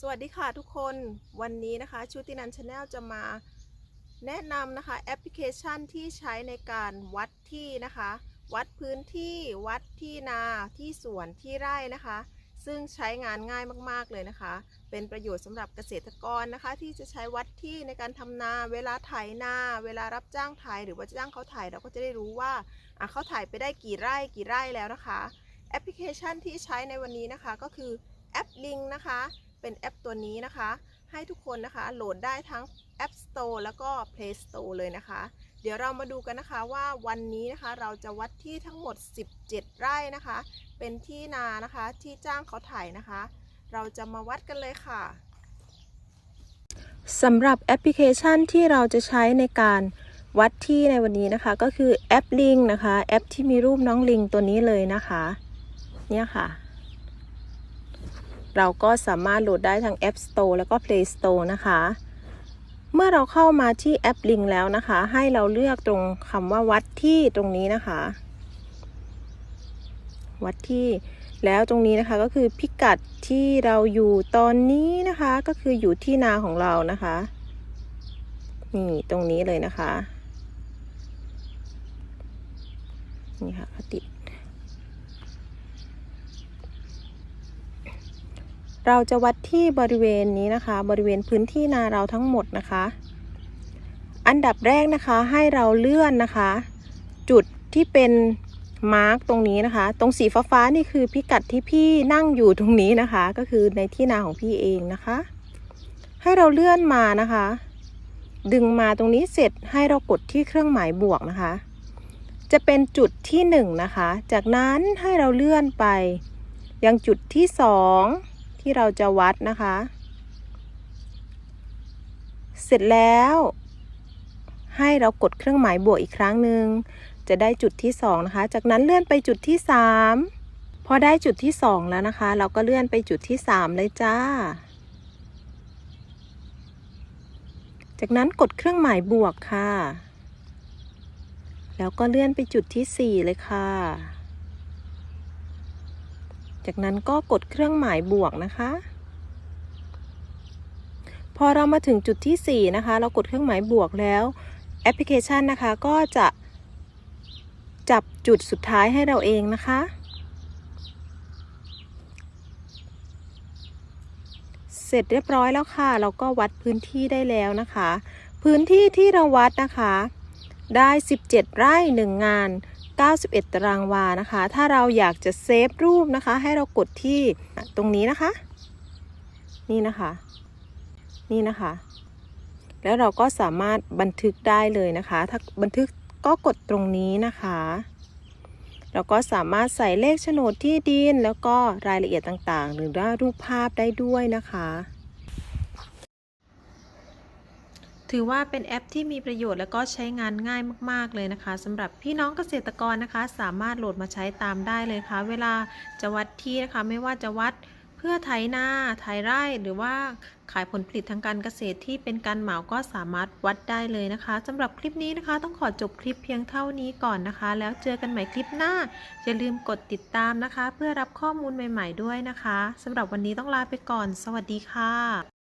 สวัสดีค่ะทุกคนวันนี้นะคะชูตินันชาแนลจะมาแนะนำนะคะแอปพลิเคชันที่ใช้ในการวัดที่นะคะ วัดพื้นที่วัดที่นาที่สวนที่ไร่นะคะ ซึ่งใช้งานง่ายมากๆเลยนะคะ เป็นประโยชน์สำหรับเกษตรกรนะคะ ที่จะใช้วัดที่ในการทำนาเวลาไถนา เวลารับจ้างไถหรือว่าจ้างเขาไถเราก็จะได้รู้ว่าเขาไถไปได้กี่ไร่กี่ไร่แล้วนะคะ แอปพลิเคชันที่ใช้ในวันนี้นะคะก็คือแอปลิงนะคะ เป็นแอปตัวนี้นะคะ ให้ทุกคนนะคะโหลดได้ทั้ง App Store แล้วก็ Play Store เลยนะคะ เดี๋ยวเรามาดูกันนะคะว่าวันนี้นะคะเราจะวัดที่ทั้งหมด 17 ไร่นะคะ เป็นที่นานะคะที่จ้างเขาถ่ายนะคะ เราจะมาวัดกันเลยค่ะสำหรับแอปพลิเคชันที่เราจะใช้ในการวัดที่ในวันนี้นะคะ ก็คือแอปลิงนะคะ แอปที่มีรูปน้องลิงตัวนี้เลยนะคะ เนี่ยค่ะ เราก็สามารถโหลดได้ทั้ง App Store แล้วก็ Play Store นะคะ เมื่อเราเข้ามาที่แอป Link แล้วนะคะ ให้เราเลือกตรงคำว่าวัดที่ตรงนี้นะคะ วัดที่แล้วตรงนี้นะคะก็คือพิกัดที่เราอยู่ตอนนี้นะคะ ก็คืออยู่ที่นาของเรานะคะนี่ตรงนี้เลยนะคะ นี่ค่ะติด เราจะวัดที่บริเวณนี้นะคะ บริเวณพื้นที่นาเราทั้งหมดนะคะ อันดับแรกนะคะให้เราเลื่อนนะคะ จุดที่เป็นมาร์กตรงนี้นะคะ ตรงสีฟ้าๆนี่คือพิกัดที่พี่นั่งอยู่ตรงนี้นะคะ ก็คือในที่นาของพี่เองนะคะ ให้เราเลื่อนมานะคะ ดึงมาตรงนี้เสร็จให้เรากดที่เครื่องหมายบวกนะคะ จะเป็นจุดที่หนึ่งนะคะ จากนั้นให้เราเลื่อนไป ยังจุดที่สอง ที่เราจะวัดนะคะ เสร็จแล้ว ให้เรากดเครื่องหมายบวกอีกครั้งหนึ่งจะได้จุดที่สองนะคะ จากนั้นเลื่อนไปจุดที่สามพอได้จุดที่สองแล้วนะคะ เราก็เลื่อนไปจุดที่สามเลยจ้า จากนั้นกดเครื่องหมายบวกค่ะ แล้วก็เลื่อนไปจุดที่สี่เลยค่ะ จากนั้นก็กดเครื่องหมายบวกนะคะ พอเรามาถึงจุดที่ 4 นะคะ เรากดเครื่องหมายบวกแล้วแอปพลิเคชันนะคะก็จะจับจุดสุดท้ายให้เราเองนะคะ เสร็จเรียบร้อยแล้วค่ะ เราก็วัดพื้นที่ได้แล้วนะคะ พื้นที่ที่เราวัดนะคะ ได้ 17 ไร่ 1 งาน 91 ตารางวานะคะ ถ้าเราอยากจะเซฟรูปนะคะ ให้เรากดที่ตรงนี้นะคะ นี่นะคะ นี่นะคะ แล้วเราก็สามารถบันทึกได้เลยนะคะ ถ้าบันทึกก็กดตรงนี้นะคะ เราก็สามารถใส่เลขโฉนดที่ดิน แล้วก็รายละเอียดต่างๆ หรือว่ารูปภาพได้ด้วยนะคะ ถือว่าเป็นแอปที่มีประโยชน์และก็ใช้งานง่ายมาก ๆ เลยนะคะสำหรับพี่น้องเกษตรกรนะคะ สามารถโหลดมาใช้ตามได้เลยค่ะ เวลาจะวัดที่นะคะ ไม่ว่าจะวัดเพื่อไถนาไถไร่หรือว่าขายผลผลิตทางการเกษตรที่เป็นการเหมาก็สามารถวัดได้เลยนะคะสำหรับคลิปนี้นะคะ ต้องขอจบคลิปเพียงเท่านี้ก่อนนะคะ แล้วเจอกันใหม่คลิปหน้า อย่าลืมกดติดตามนะคะ เพื่อรับข้อมูลใหม่ ๆ ด้วยนะคะสำหรับวันนี้ต้องลาไปก่อน สวัสดีค่ะ